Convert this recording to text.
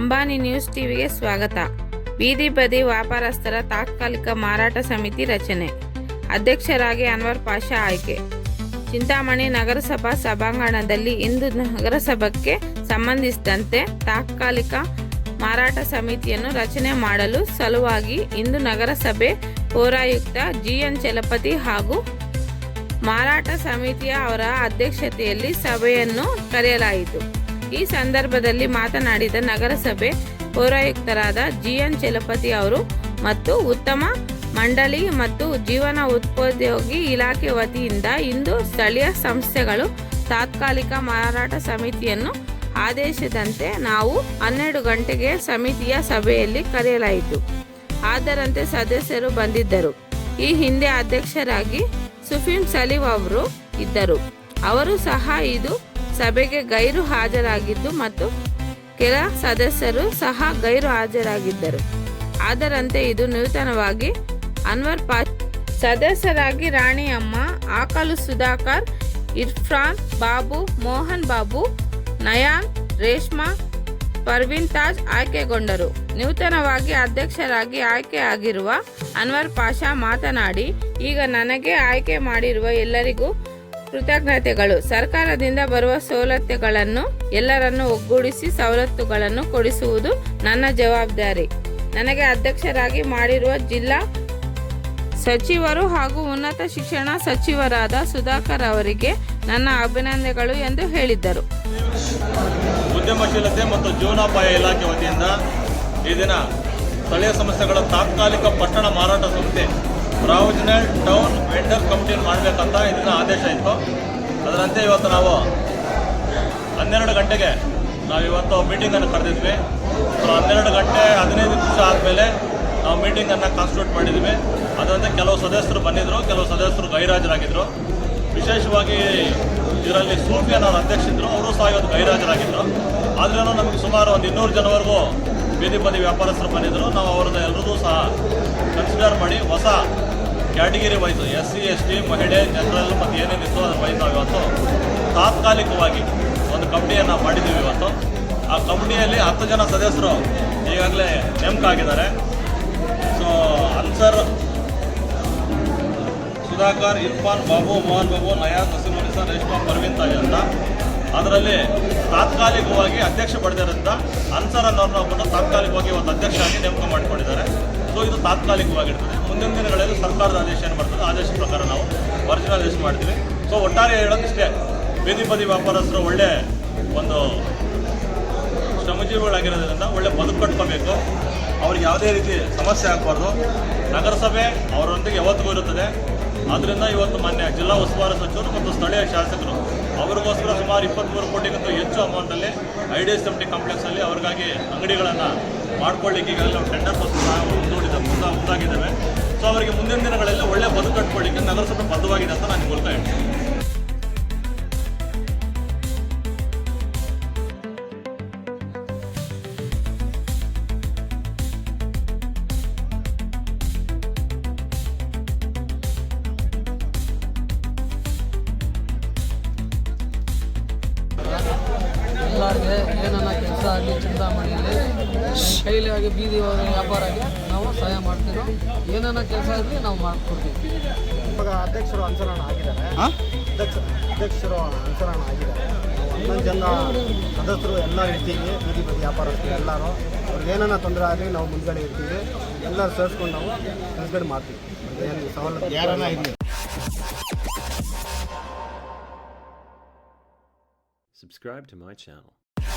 Ambani news ಟಿವಿಗೆ ಸ್ವಾಗತ. ಬೀದಿ ಬದಿ ವ್ಯಾಪಾರಸ್ಥರ ತಾತ್ಕಾಲಿಕ ಮಾರಾಟ ಸಮಿತಿ ರಚನೆ. ಅಧ್ಯಕ್ಷರಾಗಿ ಅನ್ವರ್ ಪಾಷಾ ಆಯ್ಕೆ. ಚಿಂತಾಮಣಿ ನಗರಸಭಾ ಸಭಾಂಗಣದಲ್ಲಿ ಇಂದು ನಗರಸಭಕ್ಕೆ ಸಂಬಂಧಿಸಿದಂತೆ ತಾತ್ಕಾಲಿಕ ಮಾರಾಟ ಸಮಿತಿಯನ್ನು ರಚನೆ ಮಾಡಲು ಸಲುವಾಗಿ ಇಂದು ನಗರಸಭೆ ಪೌರಾಯುಕ್ತ ಜಿಎನ್ ಚಲಪತಿ ಹಾಗೂ ಮಾರಾಟ ಸಮಿತಿಯ ಅವರ ಅಧ್ಯಕ್ಷತೆಯಲ್ಲಿ ಸಭೆಯನ್ನು ಕರೆಯಲಾಯಿತು. ಈ ಸಂದರ್ಭದಲ್ಲಿ ಮಾತನಾಡಿದ ನಗರಸಭೆ ಪೌರಾಯುಕ್ತರಾದ ಜಿಎನ್ ಚಲಪತಿ ಅವರು ಮತ್ತು ಉತ್ತಮ ಮಂಡಳಿ ಮತ್ತು ಜೀವನ ಉತ್ಪೋದ್ಯೋಗಿ ಇಲಾಖೆ ವತಿಯಿಂದ ಇಂದು ಸ್ಥಳೀಯ ಸಂಸ್ಥೆಗಳು ತಾತ್ಕಾಲಿಕ ಮಾರಾಟ ಸಮಿತಿಯನ್ನು ಆದೇಶದಂತೆ ನಾವು ಹನ್ನೆರಡು ಗಂಟೆಗೆ ಸಮಿತಿಯ ಸಭೆಯಲ್ಲಿ ಕರೆಯಲಾಯಿತು. ಅದರಂತೆ ಸದಸ್ಯರು ಬಂದಿದ್ದರು. ಈ ಹಿಂದೆ ಅಧ್ಯಕ್ಷರಾಗಿ ಸುಫೀನ್ ಸಲೀಂ ಅವರು ಇದ್ದರು. ಅವರು ಸಹ ಇದು ಸಭೆಗೆ ಗೈರು ಹಾಜರಾಗಿದ್ದು ಮತ್ತು ಕೆಲ ಸದಸ್ಯರು ಸಹ ಗೈರು ಹಾಜರಾಗಿದ್ದರು. ಅದರಂತೆ ಇದು ನೂತನವಾಗಿ ಅನ್ವರ್ ಪಾ ಸದಸ್ಯರಾಗಿ ರಾಣಿ ಅಮ್ಮ ಆಕಲು ಸುಧಾಕರ್, ಇರ್ಫಾನ್ ಬಾಬು, ಮೋಹನ್ ಬಾಬು, ನಯಾನ್, ರೇಷ್ಮಾ ಪರ್ವಿನ್ ತಾಜ್ ಆಯ್ಕೆಗೊಂಡರು. ನೂತನವಾಗಿ ಅಧ್ಯಕ್ಷರಾಗಿ ಆಯ್ಕೆಯಾಗಿರುವ ಅನ್ವರ್ ಪಾಷಾ ಮಾತನಾಡಿ, ಈಗ ನನಗೆ ಆಯ್ಕೆ ಮಾಡಿರುವ ಎಲ್ಲರಿಗೂ ಕೃತಜ್ಞತೆಗಳು. ಸರ್ಕಾರದಿಂದ ಬರುವ ಸವಲತ್ತುಗಳನ್ನು ಎಲ್ಲರನ್ನು ಒಗ್ಗೂಡಿಸಿ ಸವಲತ್ತುಗಳನ್ನು ಕೊಡಿಸುವುದು ನನ್ನ ಜವಾಬ್ದಾರಿ. ನನಗೆ ಅಧ್ಯಕ್ಷರಾಗಿ ಮಾಡಿರುವ ಜಿಲ್ಲಾ ಸಚಿವರು ಹಾಗೂ ಉನ್ನತ ಶಿಕ್ಷಣ ಸಚಿವರಾದ ಸುಧಾಕರ್ ಅವರಿಗೆ ನನ್ನ ಅಭಿನಂದನೆಗಳು ಎಂದು ಹೇಳಿದ್ದರು. ಉದ್ಯಮಶೀಲತೆ ಮತ್ತು ಜೀವನೋಪಾಯ ಇಲಾಖೆ ವತಿಯಿಂದ ಈ ದಿನ ಸ್ಥಳೀಯ ಸಂಸ್ಥೆಗಳ ತಾತ್ಕಾಲಿಕ ಪಟ್ಟಣ ಮಾರಾಟ ಸಂಸ್ಥೆ, ಪ್ರಾವಿಜನಲ್ ಟೌನ್ ಮಾಡಬೇಕಂತ ಇದನ್ನ ಆದೇಶ ಇತ್ತು. ಅದರಂತೆ ಇವತ್ತು ನಾವು ಹನ್ನೆರಡು ಗಂಟೆಗೆ ನಾವು ಇವತ್ತು ಮೀಟಿಂಗನ್ನು ಕರೆದಿದ್ವಿ. ಸೊ ಹನ್ನೆರಡು ಗಂಟೆ ಹದಿನೈದು ನಿಮಿಷ ಆದಮೇಲೆ ನಾವು ಮೀಟಿಂಗನ್ನು ಕಾನ್ಸ್ಟಿಟ್ಯೂಟ್ ಮಾಡಿದ್ವಿ. ಅದರಂತೆ ಕೆಲವು ಸದಸ್ಯರು ಬಂದಿದ್ದರು ಕೆಲವು ಸದಸ್ಯರು ಗೈರಾಜರಾಗಿದ್ದರು ವಿಶೇಷವಾಗಿ ಇದರಲ್ಲಿ ಸೂಫಿಯನ್ ಅವರ ಅವರು ಸಹ ಇವತ್ತು ಗೈರಾಜರಾಗಿದ್ದರು ಆದ್ರೂ ನಮಗೆ ಸುಮಾರು ಒಂದು ಇನ್ನೂರು ಜನವರೆಗೂ ಬೀದಿ ಬದಿ ವ್ಯಾಪಾರಸ್ಥರು ಬಂದಿದ್ದರು ನಾವು ಅವ್ರನ್ನ ಎಲ್ಲರಿಗೂ ಸಹ ಕನ್ಸಿಡರ್ ಮಾಡಿ ಹೊಸ category wise S C S T ಮಹಿಳೆ, ಜನರಲ್ ಮತ್ತು ಏನೇನಿತ್ತು ಅದ್ರ ವೈಸ್ ಇವತ್ತು ತಾತ್ಕಾಲಿಕವಾಗಿ ಒಂದು ಕಂಪ್ನಿಯನ್ನು ಮಾಡಿದ್ದೀವಿ ಇವತ್ತು. ಆ ಕಂಪ್ನಿಯಲ್ಲಿ ಹತ್ತು ಜನ ಸದಸ್ಯರು ಈಗಾಗಲೇ ನೇಮಕ ಆಗಿದ್ದಾರೆ ಸೊ ಅನ್ಸರ್ ಸುಧಾಕರ್, ಇರ್ಫಾನ್, ಬಾಬು, ಮೋಹನ್ ಬಾಬು, ನಯಾಜ್ ಸರ್, ರೇಷ್ಮಾ, ಪರ್ವಿನ್ ತಾಜ್ ಅಂತ. ಅದರಲ್ಲಿ ತಾತ್ಕಾಲಿಕವಾಗಿ ಅಧ್ಯಕ್ಷ ಪಡೆದಿರೋದ್ರಿಂದ ಅನ್ಸರ್ ಅನ್ನೋರನ್ನ ಒಬ್ಬರನ್ನ ತಾತ್ಕಾಲಿಕವಾಗಿ ಒಂದು ಅಧ್ಯಕ್ಷ ಆಗಿ ನೇಮಕ ಮಾಡಿಕೊಂಡಿದ್ದಾರೆ. ಸೊ ಇದು ತಾತ್ಕಾಲಿಕವಾಗಿರ್ತದೆ. ಮುಂದಿನ ದಿನಗಳಲ್ಲಿ ಸರ್ಕಾರದ ಆದೇಶ ಏನು ಮಾಡ್ತದೆ ಆದೇಶ ಪ್ರಕಾರ ನಾವು ವರ್ಜಿನ ಆದೇಶ ಮಾಡ್ತೀವಿ ಸೊ ಒಟ್ಟಾರೆ ಹೇಳೋದಿಷ್ಟೇ ಬೀದಿ ಬದಿ ವ್ಯಾಪಾರಸ್ಥರು ಒಳ್ಳೆ ಒಂದು ಶ್ರಮಜೀವಿಗಳಾಗಿರೋದ್ರಿಂದ ಒಳ್ಳೆ ಬದುಕು ಕಟ್ಕೋಬೇಕು. ಅವ್ರಿಗೆ ಯಾವುದೇ ರೀತಿ ಸಮಸ್ಯೆ ಆಗಬಾರ್ದು. ನಗರಸಭೆ ಅವರೊಂದಿಗೆ ಯಾವತ್ತಿಗೂ ಇರುತ್ತದೆ. ಆದ್ದರಿಂದ ಇವತ್ತು ಮಾನ್ಯ ಜಿಲ್ಲಾ ಉಸ್ತುವಾರಿ ಸಚಿವರು ಮತ್ತು ಸ್ಥಳೀಯ ಶಾಸಕರು ಅವರಿಗೋಸ್ಕರ ಸುಮಾರು ಇಪ್ಪತ್ತ್ಮೂರು ಕೋಟಿಗಿಂತ ಹೆಚ್ಚು ಅಮೌಂಟಲ್ಲಿ I D S M T ಕಾಂಪ್ಲೆಕ್ಸಲ್ಲಿ ಅವ್ರಿಗಾಗಿ ಅಂಗಡಿಗಳನ್ನು ಮಾಡ್ಕೊಳ್ಳಿಕ್ಕೆ ಈಗಾಗಲೇ ನಾವು ಟೆಂಡರ್ ಮುಂದೂಡಿದ್ದೇವೆ ಮುಂದೆ ಮುಂದಾಗಿದ್ದೇವೆ. ಸೊ ಅವರಿಗೆ ಮುಂದಿನ ದಿನಗಳಲ್ಲಿ ಒಳ್ಳೆ ಬದುಕು ಕಟ್ಕೊಳ್ಳಿಕ್ಕೆ ನಗರಸಭೆ ಬದ್ಧವಾಗಿದೆ ಅಂತ ನಾನು ಮೂಲಕ ಹೇಳ್ತೀನಿ ಎಲ್ಲರಿಗೆ ಏನನ್ನ ಕೆಲಸ ಆಗಲಿ ಚಿಂತಾಮಣಿಯಲ್ಲಿ ಶೈಲಿಯಾಗಿ ಆಗಿ ಬೀದಿ ವ್ಯಾಪಾರ ಆಗಿ ನಾವು ಸಹಾಯ ಮಾಡ್ತೀವಿ. ಏನನ್ನ ಕೆಲಸ ಆಗಲಿ ನಾವು ಮಾಡ್ಕೊಡ್ತೀವಿ. ಇವಾಗ ಅಧ್ಯಕ್ಷರು ಅನುಸರಣ ಆಗಿದ್ದಾರೆ. ಅಧ್ಯಕ್ಷ ಅಧ್ಯಕ್ಷರು ಅನುಸರಣ ಆಗಿದ್ದಾರೆ. ನಾವು ಹನ್ನೊಂದು ಜನ ಸದಸ್ಯರು ಎಲ್ಲ ಇರ್ತೀವಿ ಬೀದಿ ಬದಿ ವ್ಯಾಪಾರಸ್ಥರು ಎಲ್ಲರೂ. ಅವ್ರಿಗೆ ಏನನ್ನ ತೊಂದರೆ ಆಗಲಿ ನಾವು ಮುಂದ್ಗಡೆ ಇರ್ತೀವಿ. ಎಲ್ಲರೂ ಸೇರಿಸ್ಕೊಂಡು ನಾವು ಮುಂದ್ಗಡೆ ಮಾಡ್ತೀವಿ. ಏನು ಸವಲತ್ತು ಯಾರನ್ನ ಇರಲಿ? Subscribe to my channel.